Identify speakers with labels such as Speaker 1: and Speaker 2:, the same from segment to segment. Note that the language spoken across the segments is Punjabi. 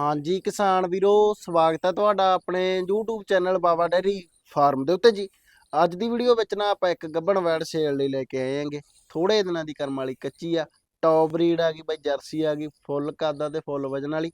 Speaker 1: ਹਾਂਜੀ ਕਿਸਾਨ ਵੀਰੋ, ਸਵਾਗਤ ਹੈ ਤੁਹਾਡਾ ਆਪਣੇ YouTube channel Baba dairy farm ਦੇ ਉੱਤੇ ਜੀ। ਅੱਜ ਦੀ ਵੀਡੀਓ ਵਿੱਚ ਨਾ ਆਪਾਂ ਇੱਕ ਗੱਬਣ ਵੈੜ ਸੇਲ ਲਈ ਲੈ ਕੇ ਆਏ ਹਾਂਗੇ। ਥੋੜੇ ਦਿਨਾਂ ਦੀ ਕਰਮ ਵਾਲੀ ਕੱਚੀ ਆ ਟੌਪ ਬਰੀਡ ਆ ਗਈ ਬਾਈ, ਜਰਸੀ ਆ ਗਈ, ਫੁੱਲ ਕਾਦਾ ਤੇ ਫੁੱਲ ਵਜਨ ਵਾਲੀ।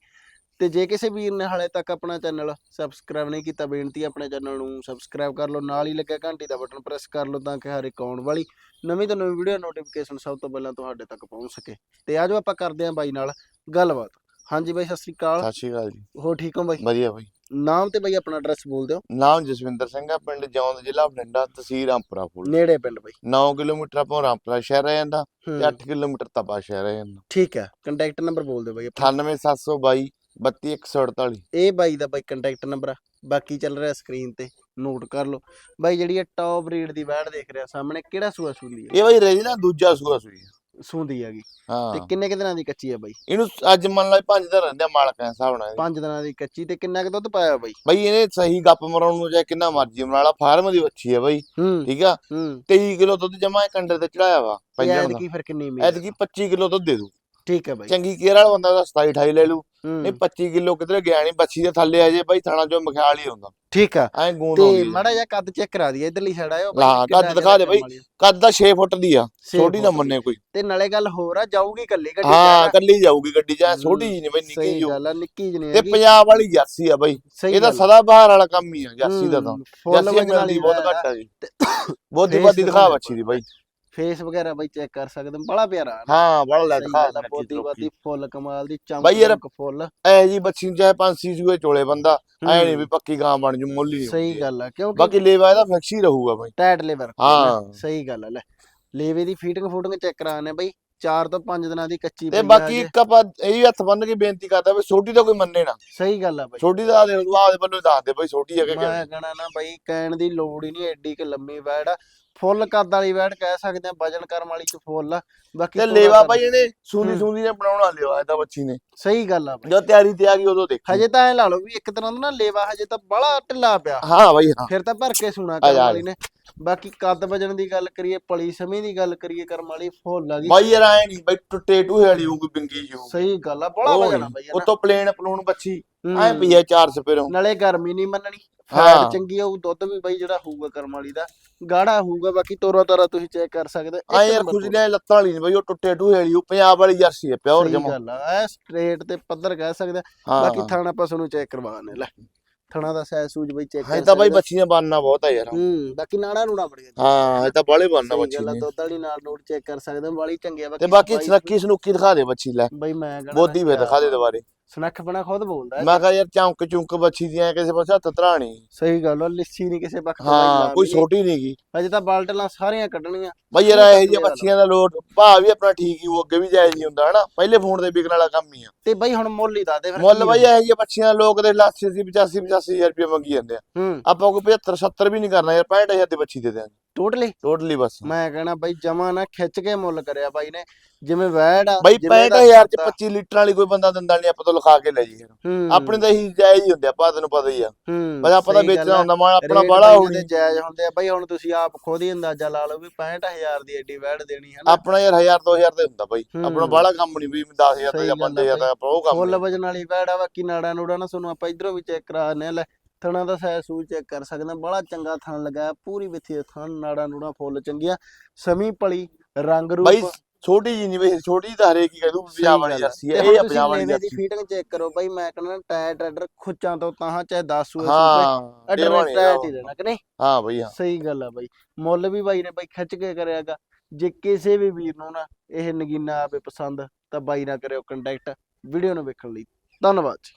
Speaker 1: ਤੇ ਜੇ ਕਿਸੇ ਵੀਰ ਨੇ ਹਾਲੇ ਤੱਕ ਆਪਣਾ ਚੈਨਲ ਸਬਸਕ੍ਰਾਈਬ ਨਹੀਂ ਕੀਤਾ, ਬੇਨਤੀ ਆਪਣੇ ਚੈਨਲ ਨੂੰ ਸਬਸਕ੍ਰਾਈਬ ਕਰ ਲਓ। ਨਾਲ ਹੀ ਲੱਗਿਆ ਘੰਟੀ ਦਾ ਬਟਨ ਪ੍ਰੈਸ ਕਰ ਲਓ ਤਾਂ ਕਿ ਹਰ ਇੱਕ ਆਉਣ ਵਾਲੀ ਨਵੀਂ ਤੋਂ ਨਵੀਂ ਵੀਡੀਓ ਨੋਟੀਫਿਕੇਸ਼ਨ ਸਭ ਤੋਂ ਪਹਿਲਾਂ ਤੁਹਾਡੇ ਤੱਕ ਪਹੁੰਚ ਸਕੇ। ਤੇ ਆਜੋ ਆਪਾਂ ਕਰਦੇ ਆਂ ਬਾਈ ਨਾਲ ਗੱਲਬਾਤ। ਹਾਂਜੀ ਬਾਈ ਸਤਿ ਸ੍ਰੀ ਅਕਾਲ।
Speaker 2: ਸਤਿ ਸ਼੍ਰੀ ਅਕਾਲ ਜੀ।
Speaker 1: ਹੋ ਠੀਕ ਹੋ ਬਾਈ?
Speaker 2: ਵਧੀਆ ਬਾਈ।
Speaker 1: ਨਾਮ ਤੇ ਬਾਈ ਆਪਣਾ ਐਡਰੈਸ ਬੋਲ ਦਿਓ।
Speaker 2: ਨਾਮ ਜਸਵਿੰਦਰ ਸਿੰਘ ਆ ਪਿੰਡ ਜੌਂਦ ਜ਼ਿਲ੍ਹਾ ਬਠਿੰਡਾ ਤਹਿਸੀਲ ਰਾਮਪੁਰਾ ਫੁੱਲ
Speaker 1: ਨੇੜੇ ਪਿੰਡ ਬਾਈ।
Speaker 2: 9 ਕਿਲੋਮੀਟਰ ਆਪਾਂ ਰਾਮਪੁਰਾ ਸ਼ਹਿਰ ਰਹਿ ਜਾਂਦਾ
Speaker 1: ਹੂੰ,
Speaker 2: ਤੇ 8 ਕਿਲੋਮੀਟਰ ਤਪਾ ਸ਼ਹਿਰ ਰਹਿ ਜਾਂਦਾ।
Speaker 1: ਠੀਕ ਹੈ ਕੰਟੈਕਟ ਨੰਬਰ ਬੋਲ ਦਿਓ ਬਾਈ ਆਪਣਾ।
Speaker 2: 98722 32148
Speaker 1: ਇਹ ਬਾਈ ਦਾ ਬਾਈ ਕੰਟੈਕਟ ਨੰਬਰ ਆ। ਬਾਕੀ ਚੱਲ ਰਿਹਾ ਸਕਰੀਨ ਤੇ ਨੋਟ ਕਰ ਲਓ। ਬਾਈ ਜਿਹੜੀ ਇਹ ਟੌਪ ਰੇਟ ਦੀ ਵੈੜ ਦੇਖ ਰਿਹਾ ਸਾਹਮਣੇ ਕਿਹੜਾ ਸੂਆ ਸੂਲੀ ਹੈ
Speaker 2: ਇਹ ਬਾਈ ਰਹੀ ਨਾ ਦੂਜਾ ਸੂਆ ਸੂਈ ਆ।
Speaker 1: ਸੂੰਦੀ ਹੈਗੀ। ਤੇ
Speaker 2: ਹਾਂ
Speaker 1: ਕਿੰਨੇ ਕੁ ਦਿਨਾਂ ਦੀ ਕੱਚੀ ਹੈ ਬਾਈ?
Speaker 2: ਇਹਨੂੰ ਅੱਜ ਮੰਨ ਲਾ 5 ਦਿਨ ਰਹਿੰਦੇ ਆ ਮਾਲਕਾਂ ਦੇ ਹਿਸਾਬ ਨਾਲ। ਇਹਦੇ।
Speaker 1: 5 ਦਿਨਾਂ ਦੀ ਕੱਚੀ ਤੇ ਕਿੰਨਾ ਕੁ ਦੁੱਧ ਪਾਇਆ ਬਾਈ?
Speaker 2: ਬਾਈ ਇਹਨੇ ਸਹੀ ਗੱਪ ਮਰਾਉਣ ਨੂੰ ਚਾਹੇ ਕਿੰਨਾ ਮਰਜ਼ੀ ਬਣਾ ਲਾ ਫਾਰਮ ਦੀ ਵੱਛੀ ਆ ਬਾਈ।
Speaker 1: ਹੂੰ
Speaker 2: ਠੀਕ ਆ?
Speaker 1: ਹੂੰ।
Speaker 2: 23 ਕਿਲੋ ਦੁੱਧ ਜਮਾ ਇਹ ਕੰਡੇ ਤੇ ਚੜਾਇਆ ਵਾ ਪੰਜਾਂ
Speaker 1: ਐਦ
Speaker 2: ਦਾ
Speaker 1: ਕੀ ਫਿਰ ਕਿੰਨੀ ਉਮੀਦ
Speaker 2: ਐਤਕੀ 25 ਕਿਲੋ ਦੁੱਧ ਦੇ ਦੂ।
Speaker 1: ਠੀਕ ਹੈ ਬਾਈ।
Speaker 2: ਚੰਗੀ ਕੇਅਰ ਵਾਲਾ ਬੰਦਾ ਦਾ 27 28 ਲੈ ਲੂ ਇਹ 25 ਕਿਲੋ ਕਿਧਰੇ ਗਿਆ ਨਹੀਂ ਬੱਚੀ ਦੇ ਥੱਲੇ ਹਜੇ ਬਾਈ ਥਣਾ ਚੋਂ ਮਖਿਆਲ ਹੀ ਹੁੰਦਾ
Speaker 1: ਠੀਕ ਆ।
Speaker 2: ਐ ਗੂੰਦ
Speaker 1: ਤੇ
Speaker 2: ਆ।
Speaker 1: ਮਾੜਾ ਜਿਹਾ ਕੱਦ ਚੈੱਕ ਕਰਾ ਦਈਏ ਇਧਰਲੀ ਸਾਈਡ ਆਇਓ
Speaker 2: ਹਾਂ, ਕੱਦ ਦਿਖਾ ਦੇ ਬਾਈ। ਕੱਦ ਦਾ 6 ਫੁੱਟ ਦੀ ਆ ਛੋਟੀ ਨਾ ਮੰਨੇ ਕੋਈ।
Speaker 1: ਤੇ ਨਾਲੇ ਗੱਲ ਹੋਰ ਆ ਜਾਊਗੀ ਕੱਲੀ ਗੱਡੀ
Speaker 2: ਹਾਂ ਕੱਲੀ ਜਾਊਗੀ ਗੱਡੀ
Speaker 1: ਹੂੰ,
Speaker 2: ਛੋਟੀ ਜੀ ਨਹੀਂ ਬਈ ਨਿੱਕੀ
Speaker 1: ਸਹੀ
Speaker 2: ਜਿਹੀ
Speaker 1: ਗੱਲ ਆ ਨਿੱਕੀ ਜਿਹੀ
Speaker 2: ਤੇ
Speaker 1: ਹੈਗੀ।
Speaker 2: ਪੰਜਾਬ ਵਾਲੀ ਜਰਸੀ ਆ ਬਈ
Speaker 1: ਸਹੀ
Speaker 2: ਇਹ ਤਾਂ
Speaker 1: ਗੱਲ ਆ।
Speaker 2: ਸਦਾ ਬਹਾਰ ਵਾਲਾ ਕੰਮ ਹੀ ਆ ਜਰਸੀ ਦਾ ਤਾਂ।
Speaker 1: ਵਜਨ
Speaker 2: ਮਿਲਦੀ ਬਹੁਤ ਘੱਟ
Speaker 1: ਆ।
Speaker 2: ਆ ਜੀ। ਬੋਦੀ
Speaker 1: face
Speaker 2: ਬਾਦੀ ਦਿਖਾ ਬੱਚੀ ਦੀ ਬਾਈ।
Speaker 1: ਫੇਸ ਵਗੈਰਾ ਬਾਈ ਚੈੱਕ ਕਰ ਸਕਦੇ ਹੋ ਬੜਾ ਪਿਆਰਾ।
Speaker 2: ਹਾਂ ਬੜਾ ਲੈ ਦਿਖਾ
Speaker 1: ਬੋਦੀ ਬਾਦੀ ਫੁੱਲ ਕਮਾਲ ਦੀ ਚਮਕ ਫੁੱਲ।
Speaker 2: ਐ ਜੀ ਬੱਚੀ ਨੂੰ ਚਾਹੇ ਪੰਜ ਸੀ ਜੂਏ ਚੋਲੇ ਬੰਦਾ ਐ ਨਹੀਂ ਵੀ ਪੱਕੀ ਗਾਂ ਬਣ ਜੂ ਮੁੱਲ ਹੀ
Speaker 1: ਸਹੀ ਗੱਲ ਆ ਕਿਉਂਕਿ
Speaker 2: ਬਾਕੀ ਲੇਵਾ ਇਹਦਾ ਫਿਕਸ ਹੀ ਰਹੂਗਾ ਬਾਈ।
Speaker 1: ਟੈਟ ਲਿਵਰ
Speaker 2: ਹਾਂ।
Speaker 1: ਸਹੀ ਗੱਲ ਆ ਲੈ। ਲੇਵੇ ਦੀ ਫੀਟਿੰਗ ਫੂਟਿੰਗ ਚੈੱਕ ਕਰਾਣੇ ਬਾਈ। 4 ਤੋਂ 5 ਦਿਨਾਂ ਦੀ ਕੱਚੀ
Speaker 2: ਤੇ
Speaker 1: ਪਈ ਆ
Speaker 2: ਬਾਕੀ
Speaker 1: ਹਜੇ।
Speaker 2: ਇੱਕ ਆਪਾਂ ਇਹ ਹੱਥ ਬੰਨ ਕੇ ਬੇਨਤੀ ਕਰਦਾ ਵੀ ਛੋਟੀ ਤਾਂ ਕੋਈ ਮੰਨੇ ਨਾ।
Speaker 1: ਸਹੀ ਗੱਲ ਆ ਬਾਈ।
Speaker 2: ਛੋਟੀ ਦਾ ਦੇ ਆਦੇ ਵੱਲੋਂ ਦੱਸ ਦੇ ਬਾਈ ਛੋਟੀ ਆ ਕਿ।
Speaker 1: ਮੈਂ ਕਹਣਾ ਨਾ ਬਾਈ ਕਹਿਣ ਦੀ ਲੋੜ ਹੀ ਨਹੀਂ ਐਡੀ ਕਿ ਲੰਮੀ ਵੈੜ ਆ। ਫੁੱਲ ਕੱਦ ਵਾਲੀ ਵੈੜ ਕਹਿ ਸਕਦੇ ਆ ਵਜਨ ਕਰਮ ਵਾਲੀ ਚ ਫੁੱਲ ਆ। ਬਾਕੀ
Speaker 2: ਤੇ
Speaker 1: ਤੋੜਾ
Speaker 2: ਲੇਵਾ ਬਾਈ ਇਹਨੇ
Speaker 1: ਹੂੰ।
Speaker 2: ਸੂਦੀ ਨੇ ਬਣਾਉਣਾ ਲੇਵਾ ਇਹਦਾ ਬੱਚੀ ਨੇ।
Speaker 1: ਸਹੀ ਗੱਲ ਆ ਬਾਈ।
Speaker 2: ਜਦੋਂ ਤਿਆਰੀ ਤੇ ਆ ਗਈ ਉਦੋਂ ਦੇਖ।
Speaker 1: ਹਜੇ ਤਾਂ ਐ ਲਾ ਲਓ ਵੀ ਇੱਕ ਤਰ੍ਹਾਂ ਦਾ ਨਾ ਲੇਵਾ ਹਜੇ ਤਾਂ ਬੜਾ ਢਿੱਲਾ ਪਿਆ।
Speaker 2: ਹਾਂ ਬਾਈ ਹਾਂ।
Speaker 1: ਫਿਰ ਤਾਂ ਭਰ ਕੇ ਸੁਣਾ
Speaker 2: ਆ
Speaker 1: ਵਾਲੀ ਨੇ। ਬਾਕੀ ਕੱਦ ਵਜਨ ਦੀ ਗੱਲ ਕਰੀਏ ਪਲੀ ਸਮੀ ਦੀ ਗੱਲ ਕਰੀਏ ਕਰਮ ਵਾਲੀ ਫੁੱਲ ਆ ਗਈ
Speaker 2: ਬਾਈ ਯਾਰ ਨਹੀਂ ਬਾਈ ਟੁੱਟੇ ਟੂਹੇ ਵਾਲੀ ਹੋਊਗੀ ਬਿੰਗੀ ਜੀ
Speaker 1: ਸਹੀ ਗੱਲ ਆ ਬੜਾ ਵਜਨ ਆ ਬਾਈ।
Speaker 2: ਉਤੋਂ ਪਲੇਨ ਪਲੂਨ ਬੱਚੀ
Speaker 1: ਹੂੰ।
Speaker 2: ਐ ਪਈ ਐ ਚਾਰ ਸਪੇਰੋਂ
Speaker 1: ਨਾਲੇ ਗਰਮੀ ਨਹੀਂ ਮੰਨਣੀ
Speaker 2: ਹਾਂ।
Speaker 1: ਫੈਟ ਚੰਗੀ ਹੋਊ ਦੁੱਧ ਵੀ ਬਾਈ ਜਿਹੜਾ ਹੋਊਗਾ ਕਰਮ ਵਾਲੀ ਦਾ ਗਾੜਾ ਹੋਊਗਾ ਬਾਕੀ ਤੋਰਾ ਤਾਰਾ ਤੁਸੀਂ ਚੈੱਕ ਕਰ ਸਕਦੇ ਹੋ।
Speaker 2: ਐ ਯਾਰ ਖੁਜਲੇ ਲੱਤਾਂ ਵਾਲੀ ਨਹੀਂ ਬਾਈ ਉਹ ਟੁੱਟੇ ਟੂਹੇ ਵਾਲੀ ਉਹ ਪੰਜਾਬ ਵਾਲੀ ਜਰਸੀ ਐ ਪਿਓਰ
Speaker 1: ਸਹੀ
Speaker 2: ਜਮਾ
Speaker 1: ਗੱਲ ਆ ਐ ਸਟ੍ਰੇਟ ਤੇ ਪੱਧਰ ਕਹਿ ਸਕਦੇ।
Speaker 2: ਹਾਂ
Speaker 1: ਬਾਕੀ ਥਾਣਾ ਆਪਾਂ ਤੁਹਾਨੂੰ ਚੈੱਕ ਕਰਵਾਣੇ ਲੈ ਥਾਣਾ ਦਾ ਸਾਈਜ਼ ਸੂਜ ਬਈ ਚੈੱਕ
Speaker 2: ਹੈ ਤਾਂ ਬਾਈ ਬੱਚੀਆਂ ਬਣਨਾ ਬਹੁਤ ਆ ਯਾਰ।
Speaker 1: ਹੂੰ ਬਾਕੀ ਨਾੜਾ ਨੂੜਾ ਬੜੀਆ
Speaker 2: ਹਾਂ ਇਹ ਤਾਂ ਬਾਲੇ ਬਣਨਾ ਬੱਚੀ ਨੇ
Speaker 1: ਦੁੱਧ ਵਾਲੀ ਨਾਲ ਨੋਟ ਚੈੱਕ ਕਰ ਸਕਦੇ ਹੋ ਵਾਲੀ ਚੰਗੀ ਆ
Speaker 2: ਤੇ ਬਾਕੀ ਸਨੱਕੀ ਸਨੁੱਕੀ ਦਿਖਾ ਦੇ ਬੱਚੀ ਲੈ।
Speaker 1: ਬਈ ਮੈਂ
Speaker 2: ਬੋਦੀ ਵੇ ਦਿਖਾ ਦੇ ਦੁਬਾਰੇ
Speaker 1: ਸਨੱਖ ਬਣਾ ਖੁਦ ਬੋਲਦਾ ਹੈ।
Speaker 2: ਮੈਂ ਕਹਾ ਯਾਰ ਚੌਂਕ ਚੁੰਕ ਬੱਚੀ ਦੀਆਂ ਕਿਸੇ ਪਾਸੇ ਹੱਥ ਧਰਾਣੀ।
Speaker 1: ਸਹੀ ਗੱਲ ਆ ਲਿੱਸੀ ਨਹੀਂ ਕਿਸੇ ਪੱਖ ਤੋਂ
Speaker 2: ਹਾਂ ਕੋਈ ਛੋਟੀ ਨਹੀਂ ਗੀ।
Speaker 1: ਹਜੇ ਤਾਂ ਬਾਲਟਲਾਂ ਸਾਰੀਆਂ ਕੱਢਣੀਆਂ।
Speaker 2: ਬਈ ਯਾਰ ਇਹ ਜਿਹੀਆਂ। ਬੱਚੀਆਂ ਦਾ ਲੋਡ ਭਾਅ ਵੀ ਆਪਣਾ ਠੀਕ ਹੀ ਉਹ ਅੱਗੇ ਵੀ ਜਾਇਜ਼ ਨਹੀਂ ਹੁੰਦਾ ਹਨਾ? ਪਹਿਲੇ ਫੋਨ ਤੇ ਵਿਕਣ ਵਾਲਾ ਕੰਮ ਹੀ ਆ।
Speaker 1: ਤੇ ਬਈ ਹੁਣ ਮੁੱਲ ਹੀ ਦੱਸ ਦੇ ਫਿਰ
Speaker 2: ਮੁੱਲ
Speaker 1: ਕੀ
Speaker 2: ਬਈ ਇਹ ਜਿਹੀਆਂ ਬੱਚੀਆਂ ਲੋਕ ਦੇ 80 85 85000 ਰੁਪਏ ਮੰਗੀ ਜਾਂਦੇ ਆ।
Speaker 1: ਹੂੰ।
Speaker 2: ਆਪਾਂ ਕੋਈ 75 70 ਵੀ ਨਹੀਂ ਕਰਨਾ ਯਾਰ 65000 ਦੀ ਬੱਚੀ ਦੇ ਦਿਆਂਗੇ।
Speaker 1: ਟੋਟਲੀ
Speaker 2: ਟੋਟਲੀ ਬਸ।
Speaker 1: ਮੈਂ ਕਹਿਣਾ ਬਾਈ ਜਮਾ ਨਾ ਖਿੱਚ ਕੇ ਮੁੱਲ ਕਰਿਆ ਬਾਈ ਨੇ। ਜਿਵੇਂ ਵੈੜ ਆ
Speaker 2: ਬਈ
Speaker 1: ਜਿਵੇਂ ਇਹਦਾ
Speaker 2: 65000 ਚ
Speaker 1: ਕੱਦ ਆ।
Speaker 2: 25 ਲੀਟਰ ਵਾਲੀ ਕੋਈ ਬੰਦਾ ਦਿੰਦਾ ਨਹੀਂ ਆਪਾਂ ਤੋਂ ਲਿਖਾ ਕੇ ਲੈ ਜੀ
Speaker 1: ਹੂੰ।
Speaker 2: ਆਪਣੇ ਤਾਂ ਇਹੀ ਜਾਇਜ਼ ਹੀ ਹੁੰਦੇ ਆਪਾਂ ਤੈਨੂੰ ਪਤਾ ਹੀ ਆ। ਬਸ ਆਪਾਂ ਤਾਂ ਵੇਚਣਾ
Speaker 1: ਆ।
Speaker 2: ਹੁੰਦਾ ਮਾਲ ਆਪਣਾ ਬਾਲਾ
Speaker 1: ਬਾਈਆਂ
Speaker 2: ਹੋਣੀ
Speaker 1: ਦੇ ਜਾਇਜ਼ ਹੁੰਦੇ ਆ ਬਾਈ ਹੁਣ ਤੁਸੀਂ ਆਪ ਖੁਦ ਹੀ ਅੰਦਾਜ਼ਾ ਲਾ ਲਓ ਵੀ 65000 ਦੀ ਐਡੀ ਵੈੜ ਦੇਣੀ ਹੈ ਨਾ।
Speaker 2: ਆਪਣਾ ਯਾਰ 1000 2000 ਤੇ ਹੁੰਦਾ ਬਾਈ। ਆਪਣਾ ਬਾਲਾ ਕੰਮ ਨਹੀਂ ਵੀ 10000 ਦਾ ਜਾਂ
Speaker 1: ਗੱਲ ਆ
Speaker 2: 5000 ਦਾ ਆਪਾਂ ਉਹ ਕੰਮ
Speaker 1: ਫੁੱਲ
Speaker 2: ਨਹੀਂ।
Speaker 1: ਵਜਨ ਵਾਲੀ ਵੈੜ ਆ ਬਾਕੀ ਨਾੜਾ ਨੂੜਾ ਨਾ ਤੁਹਾਨੂੰ ਆਪਾਂ ਇਧਰੋਂ ਵੀ ਚੈੱਕ ਕਰਾਣੇ ਲੈ ਥਣਾ ਦਾ ਸਾਈਜ਼ ਸੂਜ ਚੈੱਕ ਕਰ ਸਕਦੇ। ਆ ਬੜਾ ਚੰਗਾ ਥਣ ਲਗਾਇਆ ਪੂਰੀ ਵਿੱਥੀ ਥਣ ਨਾੜਾ ਨੂੜਾ ਫੁੱਲ ਚੰਗੀਆਂ। ਸਮੀ ਪਲੀ ਰੰਗ ਰੂਪ
Speaker 2: ਬਾਈ ਛੋਟੀ ਜੀ ਨਹੀਂ ਬਈ ਛੋਟੀ ਤਾਂ ਹਰੇਕ ਹੀ ਕਹਦੂ ਪੰਜਾਬ ਵਾਲੀ। ਜਰਸੀ ਹੈ ਇਹ ਪੰਜਾਬ ਵਾਲੀ
Speaker 1: ਲੇਵੇ ਦੀ
Speaker 2: ਜਰਸੀ
Speaker 1: ਫੀਟਿੰਗ ਚੈੱਕ ਕਰੋ ਬਾਈ ਮੈਂ ਕਹਿੰਦਾ ਟਾਇਰ ਟਰੈਡਰ ਖੁੱਚਾਂ ਤੋਂ ਤਾਂ ਚਾਹੇ 10 ਸੂਏ
Speaker 2: ਹਾਂ
Speaker 1: ਅਡਰ
Speaker 2: ਨੀ
Speaker 1: ਟਾਇਰ ਹੀ। ਰਹਿਣਾ ਕਿ ਨਹੀਂ?
Speaker 2: ਹਾਂ ਬਈ ਹਾਂ।
Speaker 1: ਸਹੀ ਗੱਲ ਆ ਬਾਈ। ਮੁੱਲ ਵੀ ਬਾਈ ਨੇ ਬਾਈ ਖਿੱਚ ਕੇ ਕਰਿਆਗਾ ਜੇ ਕਿਸੇ ਵੀ ਵੀਰ ਨੂੰ ਨਾ ਇਹ ਨਗੀਨਾ ਆਵੇ ਪਸੰਦ ਤਾਂ ਬਾਈ ਨਾਲ ਕਰਿਓ ਕੰਟੈਕਟ ਵੀਡੀਓ ਨੂੰ ਵੇਖਣ ਲਈ। ਧੰਨਵਾਦ ਜੀ।